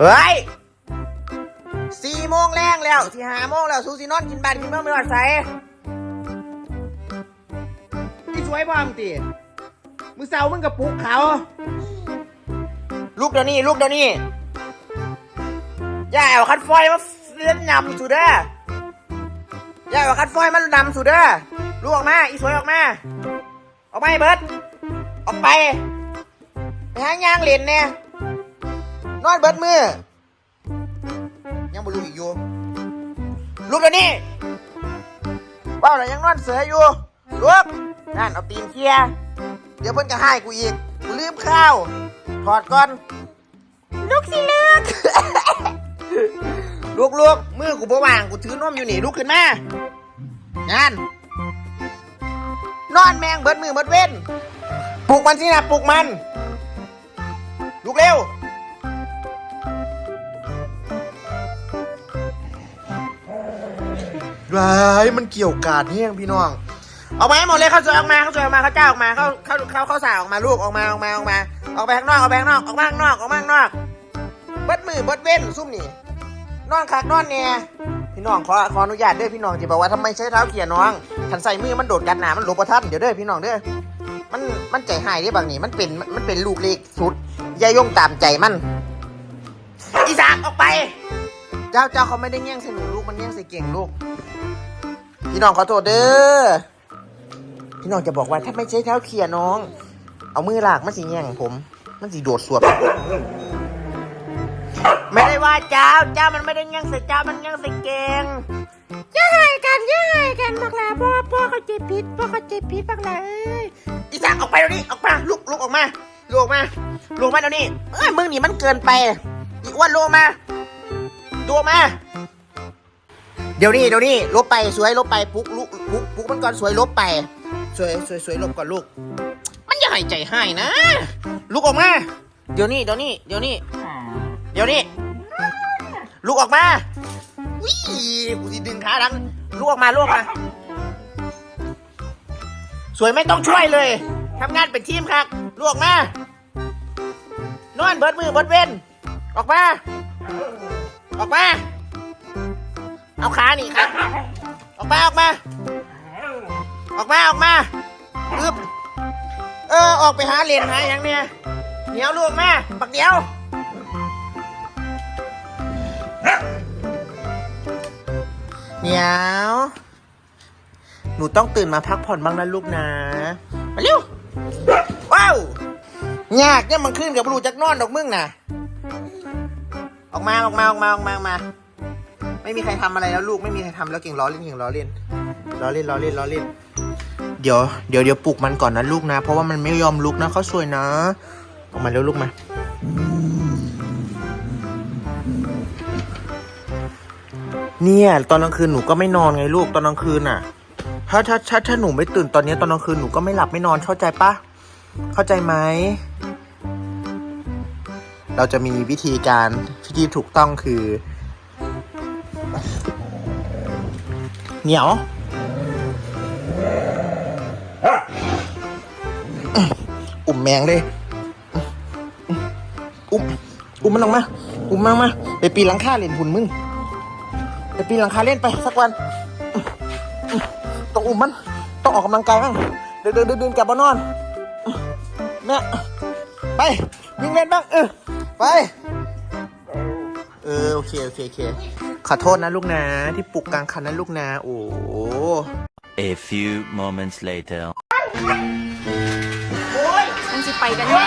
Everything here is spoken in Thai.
เฮ้ยสี่โมงแรงแล้วสี่ห้าโมงแล้ว สู้สินอนกินบ้านกินเมื่อไม่หอดใส่ที่สวยบ้างตีมือเสามึงกับปลุกเขา ลูกเดี๋ยวนี้ ลูกเดี๋ยวนี้อย่าเอาคัดฟอยมาเล่นนำสุดเด้ออย่าเอาคัดฟอยมานำสุดเด้อลูกออกมาอีสวยออกมา ออกมาไอ้เบิร์ดออกไปไปหายางเล่นเนี่ย นอนเบิร์ดมือ ยังบ่ลูกอีกอยู่ลูกเดี๋ยวนี้ว้าวแล้วยังนอนเสืออยู่ลูกนั่นเอาตีนเคลียร์เดี๋ยวเพิ่นก็ให้กูอีกกูลืมข้าวถอดก่อนลุกสิลูกลูกลูกมือกูบ่ว่างกูถือนมอยู่นี่ลุกขึ้นมางานนอนแมงเบิดมือเบิดเว้นปลุกมันสินะปลุกมันลุกเร็ว ร้ายมันเกี่ยวกาดเฮี้ยงพี่น้องออกมาให้หมดเลยเขาสวยออกมาเขาสวยออกมาเขาเจ้าออกมาเขาเขาเขาเขาสาวออกมาลูกออกมาออกมาออกมาออกไปข้างนอกออกไปข้างนอกออกมาข้างนอกออกมาข้างนอกเบิดมือเบิดเว้นซุ่มนี่นอนคักนอนเนี่ยพี่น้องขอขออนุญาตเด้อพี่น้องจะบอกว่าทำไมใช้เท้าเขี่ยน้องขันใส่มือมันโดดกัดหนามันหลบประทันเดี๋ยวเด้อพี่น้องเด้อมันมันใจหายได้บางนี่มันเป็นมันเป็นลูกเล็กสุดยายงตามใจมันอีสากออกไป เจ้าเจ้าเขาไม่ได้แย่งใส่หนูลูกมันแย่งใส่เก่งลูก พี่น้องขอโทษเด้อ พี่น้องจะบอกว่าถ้าไม่ใช่เท้าเขี่ยน้อง เอามือลากมันสิแย่งผม มันสิโดดสวบไม่ได้ว่าเจ้าเจ้ามันไม่ได้แย่งใส่เจ้ามันแย่งใส่เก่งอย่าให้กันอย่าให้กันบักลาพ่อพ่อเขาเจ็บผิดพ่อเขาเจ็บผิดบักลาเอ้ยอีสานออกไปเดี๋ยวนี้ออกมาลุกลุกออกมาลุกออกมาลุกออกมาเดี๋ยวนี้เอ้ยมึงนี่มันเกินไปอีอ้วนลุกออกมา ลุกออกมา เดี๋ยวนี้เดี๋ยวนี้ลบไปสวยลบไปปุ๊กลุกปุ๊กปุ๊กมันก่อนสวยลบไป สวยสวยสวยลบก่อนลูก มันอย่าให้ใจให้นะ ลุกออกมา เดี๋ยวนี้เดี๋ยวนี้เดี๋ยวนี้เดี๋ยวนี้ลุกออกมาวิกูสิดึงขาดังลุกออกมาลุกออกมา สวยไม่ต้องช่วยเลยทำงานเป็นทีมครับลุกออกมานอนเบิดมือเบิดเว้นออกมา ออกมา เอาขาหนีครับ ออกมา ออกมา ออกมา ออกมาอึบเออ ออกไปหาเหรียญหาอย่างเนี้ยเหนียวลูกแมาปักเดียวเหนียว หนูต้องตื่นมาพักผ่อนบ้างนะลูกนะ มาเร็ว ว้าว ยากเนี่ยมันขึ้นกับรูจักนอนดอกมึงน่ะ ออกมาออกมาออกมาออกมาออกมา ไม่มีใครทำอะไรแล้วลูกไม่มีใครทำแล้วเก่งล้อเล่นเก่งล้อเล่นล้อเล่นล้อเล่นล้อเล่น เดี๋ยวเดี๋ยวเดี๋ยวปลุกมันก่อนนะลูกนะ เพราะว่ามันไม่ยอมลุกนะเขาสวยนะ ออกมาเร็วลูกมาเนี่ยตอนกลางคืนหนูก็ไม่นอนไงลูกตอนกลางคืนน่ะ ถ้าถ้าถ้าถ้าหนูไม่ตื่นตอนนี้ตอนกลางคืนหนูก็ไม่หลับไม่นอนเข้าใจปะเข้าใจไหม เราจะมีวิธีการที่ถูกต้องคือ เหนียว อุ่มแมงเลย อุ้มอุ้มมันลงมา อุ้มมันมาไปปีนหลังคาเล่นหุ่นมึงไปปีนหลังคาเล่นไปสักวัน ต้องอุ้มมัน ต้องออกกำลังกายบ้างเดินเดินเดินเดินกลับมานอนแม่ไปวิ่งเล่นบ้างเออ ไป เออ โอเค โอเค โอเค ขอโทษนะลูกนะ ที่ปลุกกลางคันนะลูกนะ โอ้โห A few moments later. มันสิไปกันไหม